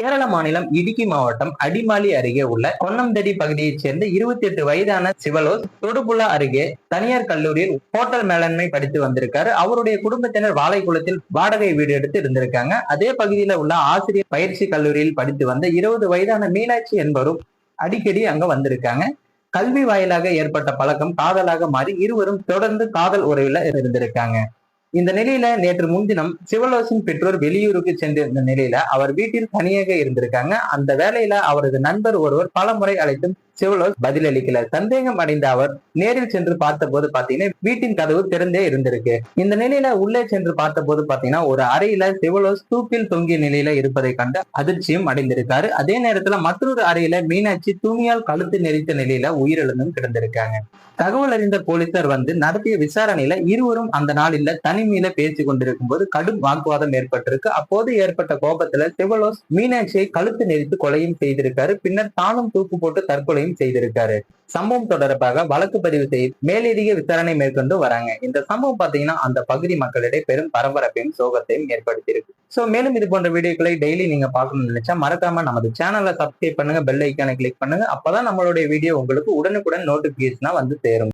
கேரள மாநிலம் இடுக்கி மாவட்டம் அடிமாலி அருகே உள்ள கொன்னம்தடி பகுதியைச் சேர்ந்த இருபத்தி எட்டு வயதான சிவலோஸ் தொடுபுலா அருகே தனியார் கல்லூரியில் ஹோட்டல் மேலாண்மை படித்து வந்திருக்காரு. அவருடைய குடும்பத்தினர் வாழைக்குளத்தில் வாடகை வீடு எடுத்து இருந்திருக்காங்க. அதே பகுதியில உள்ள ஆசிரியர் பயிற்சி கல்லூரியில் படித்து வந்த இருபது வயதான மீனாட்சி என்பவரும் அடிக்கடி அங்க வந்திருக்காங்க. கல்வி வாயிலாக ஏற்பட்ட பழக்கம் காதலாக மாறி இருவரும் தொடர்ந்து காதல் உறவில் இருந்திருக்காங்க. இந்த நிலையில நேற்று முன்தினம் சிவலோசின் பெற்றோர் வெளியூருக்கு சென்றிருந்த நிலையில அவர் வீட்டில் தனியாக இருந்திருக்காங்க. அந்த வேலையில அவரது நண்பர் ஒருவர் பல முறை அழைத்தும் சிவலோஸ் பதிலளிக்கல சந்தேகம் அடைந்த அவர் நேரில் சென்று பார்த்தபோது பாத்தீங்கன்னா வீட்டின் கதவு திறந்தே இருந்திருக்கு. இந்த நிலையில உள்ளே சென்று பார்த்தபோது பாத்தீங்கன்னா ஒரு அறையில சிவலோஸ் தூக்கில் தொங்கிய நிலையில இருப்பதை கண்டு அதிர்ச்சியும் அடைந்திருக்காரு. அதே நேரத்துல மற்றொரு அறையில மீனாட்சி தூமியால் கழுத்து நெறித்த நிலையில உயிரிழந்தும் கிடந்திருக்காங்க. தகவல் அறிந்த போலீசார் வந்து நடத்திய விசாரணையில இருவரும் அந்த நாளில தனிமையில பேசி கொண்டிருக்கும் போது கடும் வாக்குவாதம் ஏற்பட்டிருக்கு. அப்போது ஏற்பட்ட கோபத்துல சிவலோஸ் மீனாட்சியை கழுத்து நெரித்து கொலையும் செய்திருக்காரு. பின்னர் தானும் தூக்கு போட்டு தற்கொலையும் செய்திருக்காரு. சம்பவம் தொடர்பாக வழக்கு பதிவு செய்து மேலதிக விசாரணை மேற்கொண்டு வராங்க. இந்த சம்பவம் பாத்தீங்கன்னா அந்த பகுதி மக்களிடையே பெரும் பரபரப்பையும் சோகத்தையும் ஏற்படுத்தியிருக்கு. சோ மேலும் இது போன்ற வீடியோக்களை டெய்லி நீங்க பார்க்கணும்னு நினைச்சா மறக்காம நமது சேனலை சப்ஸ்கிரைப் பண்ணுங்க பெல் ஐக்கானை கிளிக் பண்ணுங்க. அப்பதான் நம்மளுடைய வீடியோ உங்களுக்கு உடனுக்குடன் நோட்டிபிகேஷனா வந்து சேரும்.